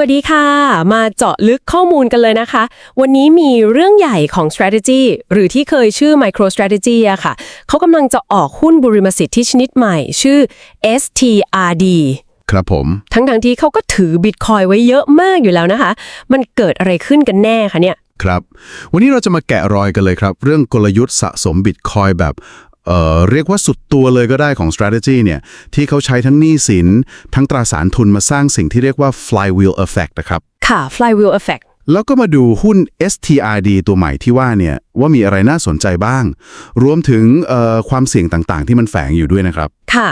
วัสดีค่ะ มาเจาะลึกข้อมูลกันเลยนะคะ วันนี้มีเรื่องใหญ่ของ strategy หรือที่เคยชื่อ micro strategy อะค่ะ เขากำลังจะออกหุ้นบุริมสิทธิชนิดใหม่ ชื่อ STRD ครับผม ทั้งทงๆที่เขาก็ถือบิตคอยไว้เยอะมากอยู่แล้วนะคะ มันเกิดอะไรขึ้นกันแน่คะเนี่ย ครับ วันนี้เราจะมาแกะรอยกันเลยครับ เรื่องกลยุทธ์สะสมบิตคอยแบบ เอ่อเรียกว่าสุดตัวเลยก็ได้ของ strategy เนี่ยที่เขาใช้ทั้งหนี้สิน ทั้งตราสารทุนมาสร้างสิ่งที่เรียกว่า flywheel effect นะครับ ค่ะ flywheel effect แล้วก็มาดูหุ้น STRD ตัวใหม่ที่ว่าเนี่ยว่ามีอะไรน่าสนใจบ้าง รวมถึงเอ่อความเสี่ยงต่างๆ ที่มันแฝงอยู่ด้วยนะครับ ค่ะ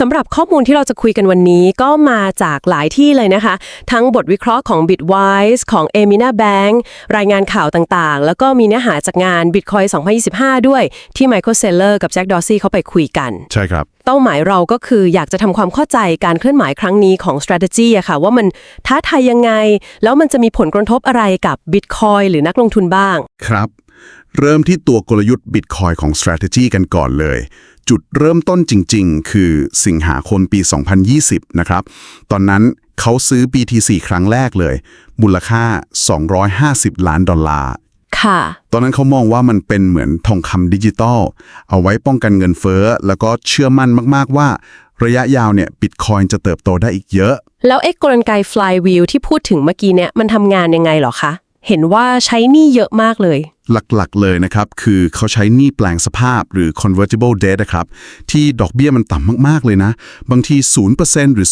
สำหรับข้อมูลที่เราจะคุยกันวันนี้ก็มาจากหลายที่เลยนะคะ ทั้งบทวิเคราะห์ของ Bitwise ของ Emina Bank รายงานข่าวต่างๆ แล้วก็มีเนื้อหาจากงาน Bitcoin 2025 ด้วยที่ Michael Saylor กับ Jack Dorsey เขาไปคุยกัน ใช่ครับ เป้าหมายเราก็คืออยากจะทำความเข้าใจการเคลื่อนไหวครั้งนี้ของ strategy อะค่ะ ว่ามันท้าทายยังไง แล้วมันจะมีผลกระทบอะไรกับ Bitcoin หรือนักลงทุนบ้าง ครับ เริ่มที่ตัวกลยุทธ์ Bitcoin ของ Strategy กันก่อนเลย จุดเริ่มต้นจริง ๆ คือสิงหาคมปี 2020 นะครับ ตอนนั้นเขาซื้อ BTC ครั้งแรกเลย มูลค่า 250 ล้านดอลลาร์ค่ะ ตอนนั้นเขามองว่ามันเป็นเหมือนทองคำดิจิตอล เอาไว้ป้องกันเงินเฟ้อ แล้วก็เชื่อมั่นมากๆว่า ระยะยาวเนี่ยบิตคอยจะเติบโตได้อีกเยอะ แล้วไอ้กลไก flywheel ที่พูดถึงเมื่อกี้เนี่ยมันทำงานยังไงเหรอคะ เห็นว่าใช้หนี้เยอะมากเลย หลักๆ เลยนะครับ คือเขาใช้หนี้แปลงสภาพหรือ convertible debt นะครับ ที่ดอกเบี้ยมันต่ำมาก ๆ เลยนะ บางที 0%หรือ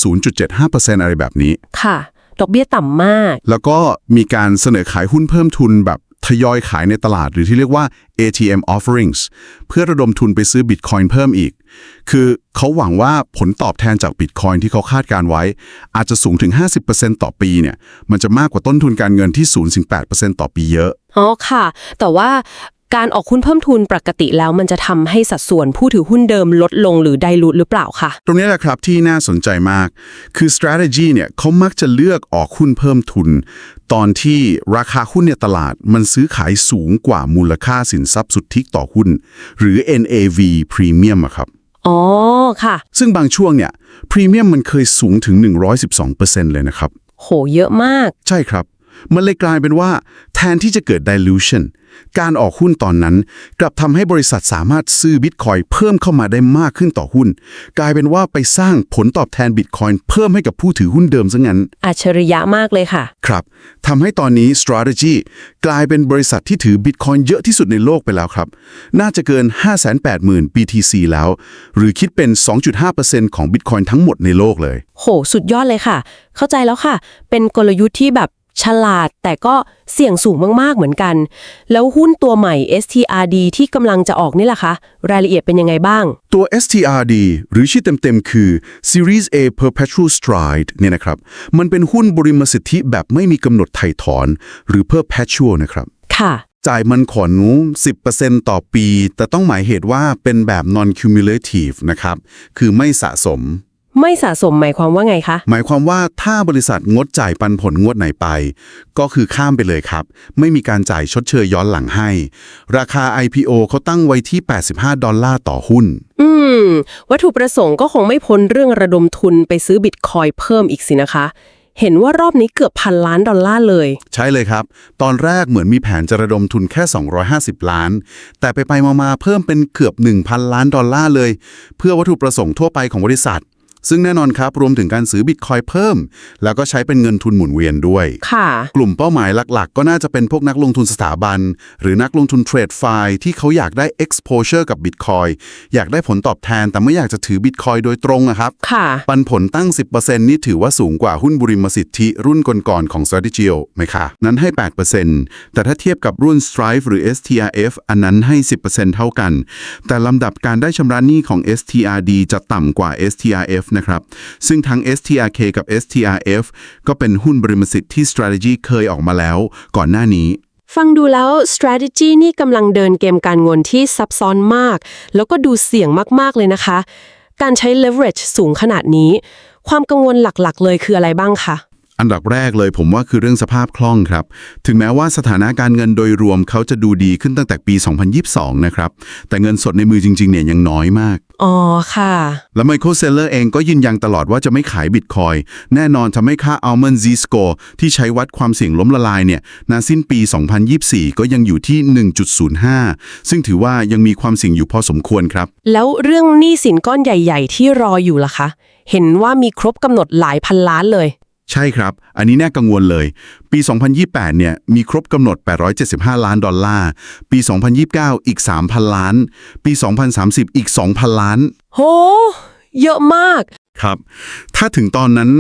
0.75%อะไรแบบนี้ ค่ะ ดอกเบี้ยต่ำมาก แล้วก็มีการเสนอขายหุ้นเพิ่มทุนแบบ ทยอยขายในตลาดหรือที่เรียกว่า ATM offerings เพื่อระดมทุนไปซื้อบิตคอยน์เพิ่มอีก คือเขาหวังว่าผลตอบแทนจากบิตคอยน์ที่เขาคาดการไว้ อาจจะสูงถึง 50%ต่อปีเนี่ยมันจะมากกว่าต้นทุนการเงินที่0-8%ต่อปีเยอะอ๋อค่ะ แต่ว่าการออกหุ้นเพิ่มทุนปกติแล้วมันจะทำให้สัดส่วนผู้ถือหุ้นเดิมลดลงหรือไดรูทหรือเปล่าคะตรงนี้แหละครับที่น่าสนใจมาก คือ strategy เนี่ยเขามักจะเลือกออกหุ้นเพิ่มทุน ตอนที่ราคาหุ้นในตลาดมันซื้อขายสูงกว่ามูลค่าสินทรัพย์สุทธิต่อหุ้น หรือ NAV Premium อะครับ อ๋อ ค่ะ ซึ่งบางช่วงเนี่ยพรีเมียมมันเคยสูงถึง 112%เลยนะครับ โห เยอะมาก ใช่ครับ มันเลยกลายเป็นว่า แทนที่จะเกิด dilution การออกหุ้นตอนนั้น กลับทำให้บริษัทสามารถซื้อบิตคอยเพิ่มเข้ามาได้มากขึ้นต่อหุ้น กลายเป็นว่าไปสร้างผลตอบแทนบิตคอยเพิ่มให้กับผู้ถือหุ้นเดิมซะงั้น อัจฉริยะมากเลยค่ะ ครับทำให้ตอนนี้ Strategy กลายเป็นบริษัทที่ถือบิตคอยเยอะที่สุดในโลกไปแล้วครับ น่าจะเกิน 580,000 BTC แล้ว หรือคิดเป็น 2.5%ของบิตคอยทั้งหมดในโลกเลย โห สุดยอดเลยค่ะ เข้าใจแล้วค่ะ เป็นกลยุทธ์ที่แบบ ฉลาดแต่ก็เสี่ยงสูงมากๆเหมือนกัน แล้วหุ้นตัวใหม่ STRD ที่กำลังจะออกนี่ล่ะคะ รายละเอียดเป็นยังไงบ้าง ตัว STRD หรือชื่อเต็มๆ คือ Series A Perpetual Stride เนี่ยนะครับ มันเป็นหุ้นบริมสิทธิแบบไม่มีกำหนดไถ่ถอน หรือ Perpetual นะครับ ค่ะ จ่ายมันขอนู10%ต่อปี แต่ต้องหมายเหตุว่าเป็นแบบ non-cumulative นะครับ คือไม่สะสม ไม่สะสมหมายความว่าไงคะ หมายความว่าถ้าบริษัทงดจ่ายปันผลงวดไหนไป ก็คือข้ามไปเลยครับ ไม่มีการจ่ายชดเชยย้อนหลังให้ ราคา IPO เขาตั้งไว้ที่ 85 ดอลลาร์ต่อหุ้น อืม วัตถุประสงค์ก็คงไม่พ้นเรื่องระดมทุนไปซื้อบิตคอยเพิ่มอีกสินะคะ เห็นว่ารอบนี้เกือบพันล้านดอลลาร์เลย ใช่เลยครับ ตอนแรกเหมือนมีแผนจะระดมทุนแค่ 250 ล้าน แต่ไปไปๆมาๆเพิ่มเป็นเกือบ 1,000 ล้านดอลลาร์เลย เพื่อวัตถุประสงค์ทั่วไปของบริษัท ซึ่งแน่นอนครับรวมถึงการซื้อบิตคอยเพิ่ม แล้วก็ใช้เป็นเงินทุนหมุนเวียนด้วย ค่ะ กลุ่มเป้าหมายหลักๆ ก็น่าจะเป็นพวกนักลงทุนสถาบัน หรือนักลงทุนเทรดไฟล์ที่เขาอยากได้ exposure กับ Bitcoin อยากได้ผลตอบแทนแต่ไม่อยากจะถือ Bitcoin โดยตรงอะครับ ค่ะ ปันผลตั้ง 10%นี่ถือว่าสูงกว่าหุ้นบุริมสิทธิรุ่นก่อนๆของ Strategio ไหมคะนั้นให้ 8%แต่ถ้าเทียบกับรุ่น Strive หรือ STRF อันนั้นให้ 10%เท่ากัน แต่ลำดับการได้ชำระหนี้ของ STRD จะต่ำกว่า STRF นะครับ ซึ่งทั้ง STRK กับ STRF ก็เป็นหุ้นบริมสิทธิ์ที่ Strategy เคยออกมาแล้ว ก่อนหน้านี้ ฟังดูแล้ว strategy นี่กำลังเดินเกมการเงินที่ซับซ้อนมาก แล้วก็ดูเสี่ยงมากๆเลยนะคะ การใช้ leverage สูงขนาดนี้ ความกังวลหลักๆ เลยคืออะไรบ้างคะอันดับแรกเลยผมว่าคือเรื่องสภาพคล่องครับ ถึงแม้ว่าสถานะการเงินโดยรวมเขาจะดูดีขึ้นตั้งแต่ปี 2022 นะครับ แต่เงินสดในมือจริงๆเนี่ยยังน้อยมาก อ๋อค่ะ และไมเคิลเซลเลอร์เองก็ยืนยันตลอดว่าจะไม่ขายบิตคอยแน่นอนทำให้ค่า Almond Z Score ที่ใช้วัดความเสี่ยงล้มละลายเนี่ยนาสิ้นปี 2024 ก็ยังอยู่ที่ 1.05 ซึ่งถือว่ายังมีความเสี่ยงอยู่พอสมควรครับ แล้วเรื่องหนี้สินก้อนใหญ่ ๆ ที่รออยู่ล่ะคะ เห็นว่ามีครบกำหนดหลายพันล้านเลย ใช่ครับ อันนี้น่ากังวลเลย ปี 2028 เนี่ย มีครบกำหนด 875 ล้านดอลลาร์ ปี 2029 อีก 3,000 ล้าน ปี 2030 อีก 2,000 ล้าน โห เยอะมาก ครับ ถ้าถึงตอนนั้น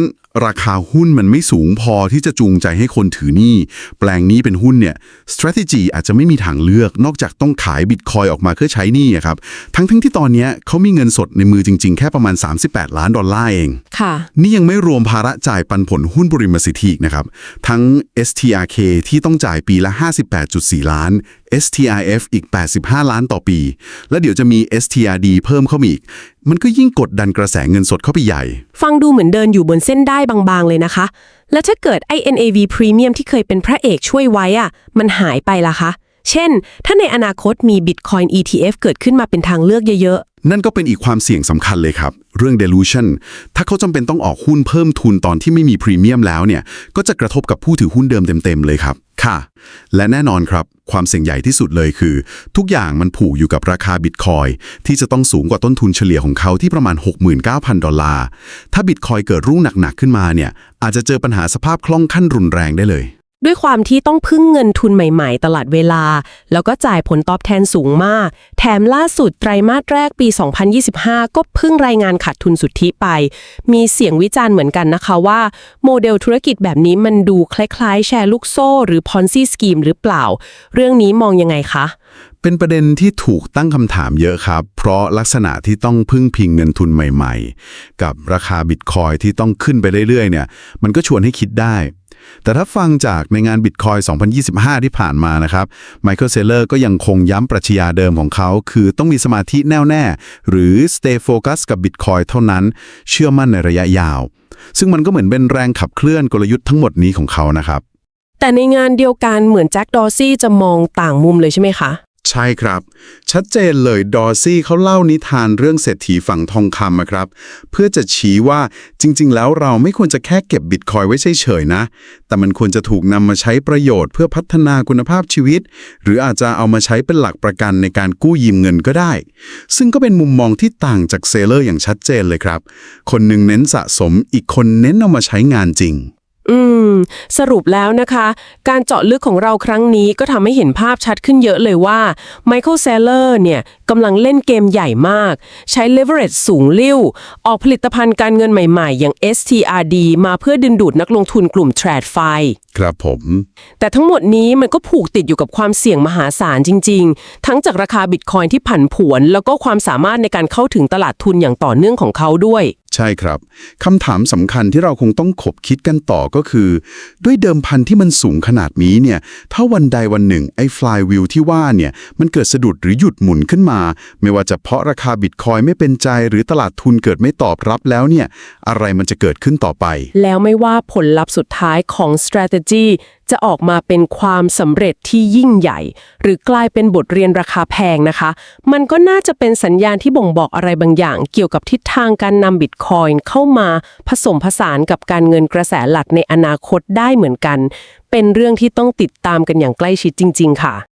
ราคาหุ้นมันไม่สูงพอที่จะจูงใจให้คนถือหนี้ แปลงหนี้เป็นหุ้นเนี่ย strategy อาจจะไม่มีทางเลือก นอกจากต้องขายบิตคอยออกมาเพื่อใช้หนี้อะครับ ทั้งทั้งที่ตอนเนี้ยเขามีเงินสดในมือจริง ๆ แค่ประมาณ 38 ล้านดอลลาร์เอง ค่ะ นี่ยังไม่รวมภาระจ่ายปันผลหุ้นบริมสิทธิอีกนะครับ ทั้ง STRK ที่ต้องจ่ายปีละ 58.4 ล้าน STRF อีก 85 ล้านต่อปี และเดี๋ยวจะมี STRD เพิ่มเข้ามาอีก มันก็ยิ่งกดดันกระแสเงินสดเข้าไปใหญ่ ฟังดูเหมือนเดินอยู่บนเส้นได้บางๆ เลยนะคะ แล้วถ้าเกิดไอ้ NAV Premium ที่เคยเป็นพระเอกช่วยไว้อะมันหายไปล่ะคะ เช่น ถ้าในอนาคตมี Bitcoin ETF เกิดขึ้นมาเป็นทางเลือกเยอะนั่นก็เป็นอีกความเสี่ยงสำคัญเลยครับ เรื่อง dilution ถ้าเขาจำเป็นต้องออกหุ้นเพิ่มทุนตอนที่ไม่มีพรีเมียมแล้วเนี่ย ก็จะกระทบกับผู้ถือหุ้นเดิมเต็มๆเลยครับ ค่ะ และแน่นอนครับ ความเสี่ยงใหญ่ที่สุดเลยคือ ทุกอย่างมันผูกอยู่กับราคาบิตคอยที่จะต้องสูงกว่าต้นทุนเฉลี่ยของเขาที่ประมาณ 69,000 ดอลลาร์ ถ้าบิตคอยเกิดรุ่งหนักๆขึ้นมาเนี่ย อาจจะเจอปัญหาสภาพคล่องขั้นรุนแรงได้เลย ด้วยความที่ต้องพึ่งเงินทุนใหม่ๆ ตลอดเวลา แล้วก็จ่ายผลตอบแทนสูงมาก แถมล่าสุดไตรมาสแรกปี 2025 ก็เพิ่งรายงานขาดทุนสุทธิไป มีเสียงวิจารณ์เหมือนกันนะคะว่า โมเดลธุรกิจแบบนี้มันดูคล้ายๆ แชร์ลูกโซ่ หรือ Ponzi Scheme หรือเปล่า เรื่องนี้มองยังไงคะเป็นประเด็นที่ถูกตั้งคำถามเยอะครับ เพราะลักษณะที่ต้องพึ่งพิงเงินทุนใหม่ๆ กับราคาบิตคอยที่ต้องขึ้นไปเรื่อยๆเนี่ย มันก็ชวนให้คิดได้ แต่ถ้าฟังจากในงานบิตคอย2025 ที่ผ่านมานะครับไมเคิลเซเลอร์ก็ยังคงย้ำปรัชญาเดิมของเขา คือต้องมีสมาธิแน่วแน่ หรือ stay focus กับบิตคอยเท่านั้น เชื่อมั่นในระยะยาว ซึ่งมันก็เหมือนเป็นแรงขับเคลื่อนกลยุทธ์ทั้งหมดนี้ของเขานะครับ แต่ในงานเดียวกันเหมือนแจ็คดอซี่จะมองต่างมุมเลยใช่ไหมคะ ใช่ครับ ชัดเจนเลยดอร์ซี่เขาเล่านิทานเรื่องเศรษฐีฝั่งทองคำอะครับ เพื่อจะชี้ว่าจริง ๆ แล้วเราไม่ควรจะแค่เก็บบิตคอยไว้เฉยๆนะ แต่มันควรจะถูกนำมาใช้ประโยชน์เพื่อพัฒนาคุณภาพชีวิต หรืออาจจะเอามาใช้เป็นหลักประกันในการกู้ยืมเงินก็ได้ ซึ่งก็เป็นมุมมองที่ต่างจากเซเลอร์อย่างชัดเจนเลยครับ คนหนึ่งเน้นสะสมอีกคนเน้นเอามาใช้งานจริง อืม สรุปแล้วนะคะ การเจาะลึกของเราครั้งนี้ก็ทำให้เห็นภาพชัดขึ้นเยอะเลยว่า Michael Saylor เนี่ยกำลังเล่นเกมใหญ่มาก ใช้ leverage สูงลิ่วออกผลิตภัณฑ์การเงินใหม่ๆ อย่าง STRD มาเพื่อดึงดูดนักลงทุนกลุ่ม trad f i ครับผม แต่ทั้งหมดนี้มันก็ผูกติดอยู่กับความเสี่ยงมหาศาลจริง ๆ ทั้งจากราคาบิตคอยน์ที่ผันผวน แล้วก็ความสามารถในการเข้าถึงตลาดทุนอย่างต่อเนื่องของเขาด้วย ใช่ครับคำถามสำคัญที่เราคงต้องขบคิดกันต่อก็คือ ด้วยเดิมพันที่มันสูงขนาดนี้เนี่ยถ้าวันใดวันหนึ่งไอ้ flywheel ที่ว่าเนี่ยมันเกิดสะดุดหรือหยุดหมุนขึ้นมา ไม่ว่าจะเพราะราคาบิตคอยไม่เป็นใจหรือตลาดทุนเกิดไม่ตอบรับแล้วเนี่ยอะไรมันจะเกิดขึ้นต่อไป แล้วไม่ว่าผลลัพธ์สุดท้ายของ strategy จะออกมาเป็นความสำเร็จที่ยิ่งใหญ่ หรือกลายเป็นบทเรียนราคาแพงนะคะ มันก็น่าจะเป็นสัญญาณที่บ่งบอกอะไรบางอย่าง เกี่ยวกับทิศทางการนำบิตคอยน์เข้ามาผสมผสานกับการเงินกระแสหลักในอนาคตได้เหมือนกัน เป็นเรื่องที่ต้องติดตามกันอย่างใกล้ชิดจริง ๆ ค่ะ